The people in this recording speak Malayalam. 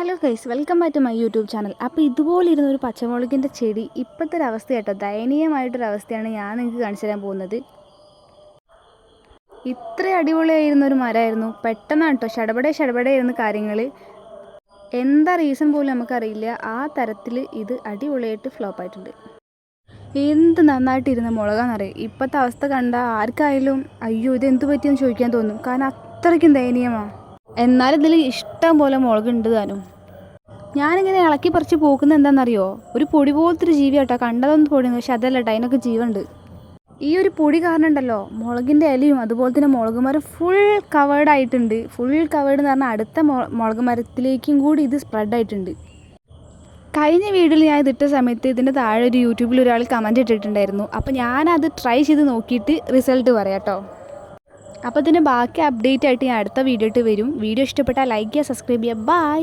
Hello guys welcome back to my YouTube channel അപ്പോൾ ഇതുപോലെ ഇരുന്ന ഒരു പച്ചമുളകിന്റെ ചെടി ഇപ്പോഴത്തെ ഒരു അവസ്ഥ കേട്ടോ. ദയനീയമായിട്ടൊരവസ്ഥയാണ് ഞാൻ നിങ്ങൾക്ക് കാണിച്ചു തരാൻ പോകുന്നത്. ഇത്ര അടിപൊളിയായിരുന്ന ഒരു മരമായിരുന്നു. പെട്ടെന്നാണ് കേട്ടോ ഷടപടെ ഷടപടേ ഇരുന്ന കാര്യങ്ങൾ എന്താ റീസൺ പോലും നമുക്കറിയില്ല. ആ തരത്തിൽ ഇത് അടിപൊളിയായിട്ട് ഫ്ലോപ്പ് ആയിട്ടുണ്ട്. എന്ത് നന്നായിട്ടിരുന്ന മുളകാന്നറിയാം? ഇപ്പോഴത്തെ അവസ്ഥ കണ്ടാൽ ആർക്കായാലും അയ്യോ ഇത് എന്ത് പറ്റിയെന്ന് ചോദിക്കാൻ തോന്നും. കാരണം അത്രയ്ക്കും ദയനീയമാണ് എന്നാലും ഇതിൽ ഇഷ്ടം പോലെ മുളകുണ്ട് താനും. ഞാനിങ്ങനെ ഇളക്കി പറിച്ച് പോക്കുന്നത് എന്താണെന്നറിയോ? ഒരു പൊടി പോലത്തെ ഒരു ജീവി കേട്ടോ കണ്ടതൊന്നും പൊടി പക്ഷെ അതല്ല കേട്ടോ അതിനൊക്കെ ജീവുണ്ട് ഈ ഒരു പൊടി കാരണം ഉണ്ടല്ലോ മുളകിന്റെ ഇലയും അതുപോലെ തന്നെ മുളക് മരം ഫുൾ കവേർഡ് ആയിട്ടുണ്ട്. ഫുൾ കവേർഡ് എന്ന് പറഞ്ഞാൽ അടുത്ത മുളക് മരത്തിലേക്കും കൂടി ഇത് സ്പ്രെഡ് ആയിട്ടുണ്ട്. കഴിഞ്ഞ വീഡിയോയിൽ ഞാൻ ഇതിട്ട സമയത്ത് ഇതിന്റെ താഴെ ഒരു യൂട്യൂബിൽ ഒരാൾ കമന്റ് ഇട്ടിട്ടുണ്ടായിരുന്നു. അപ്പോൾ ഞാനത് ട്രൈ ചെയ്ത് നോക്കിയിട്ട് റിസൾട്ട് പറയാം കേട്ടോ അപ്പോൾ ഇതിന്റെ ബാക്കി അപ്ഡേറ്റ് ആയിട്ട് ഞാൻ അടുത്ത വീഡിയോ ഇട്ട് വരും. വീഡിയോ ഇഷ്ടപ്പെട്ടാൽ ലൈക്ക് ചെയ്യുക സബ്സ്ക്രൈബ് ചെയ്യുക. ബൈ